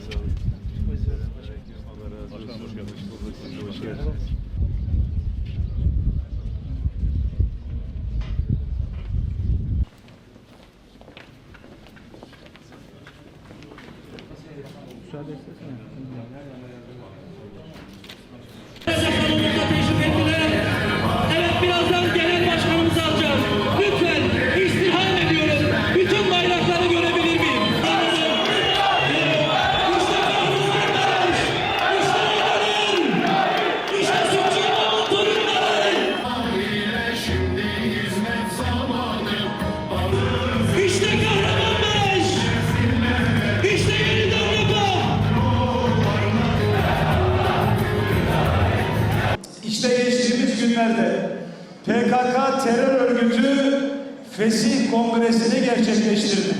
sağlık. Allah PKK terör örgütü Fesih Kongresi'ni gerçekleştirdi.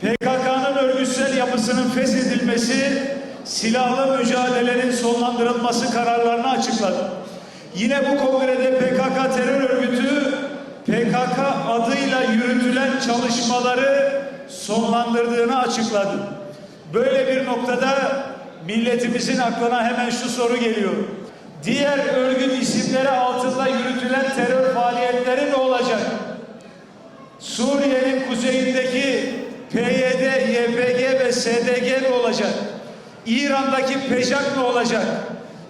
PKK'nın örgütsel yapısının feshedilmesi, silahlı mücadelenin sonlandırılması kararlarını açıkladı. Yine bu kongrede PKK terör örgütü PKK adıyla yürütülen çalışmaları sonlandırdığını açıkladı. Böyle bir noktada milletimizin aklına hemen şu soru geliyor. Diğer örgüt isimleri altında yürütülen terör faaliyetleri ne olacak? Suriye'nin kuzeyindeki PYD, YPG ve SDG ne olacak? İran'daki PEJAK ne olacak?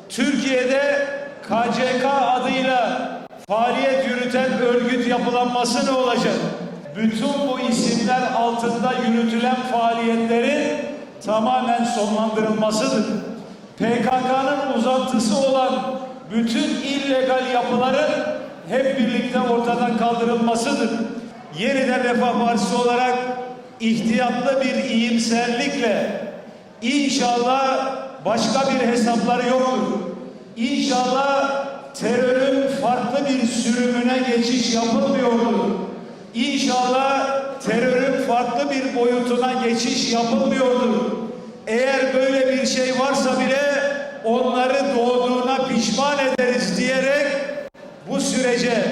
Türkiye'de KCK adıyla faaliyet yürüten örgüt yapılanması ne olacak? Bütün bu isimler altında yürütülen faaliyetlerin tamamen sonlandırılmasıdır. PKK'nın uzantısı olan bütün illegal yapıların hep birlikte ortadan kaldırılmasıdır. Yeniden Refah Partisi olarak ihtiyatlı bir iyimserlikle inşallah başka bir hesapları yoktur. İnşallah terörün farklı bir sürümüne geçiş yapılmıyordur. İnşallah terörün farklı bir boyutuna geçiş yapılmıyordur. Eğer böyle bir şey varsa bile onları doğduğuna pişman ederiz diyerek bu sürece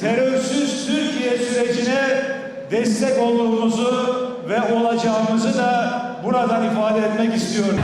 terörsüz Türkiye sürecine destek olduğumuzu ve olacağımızı da buradan ifade etmek istiyorum.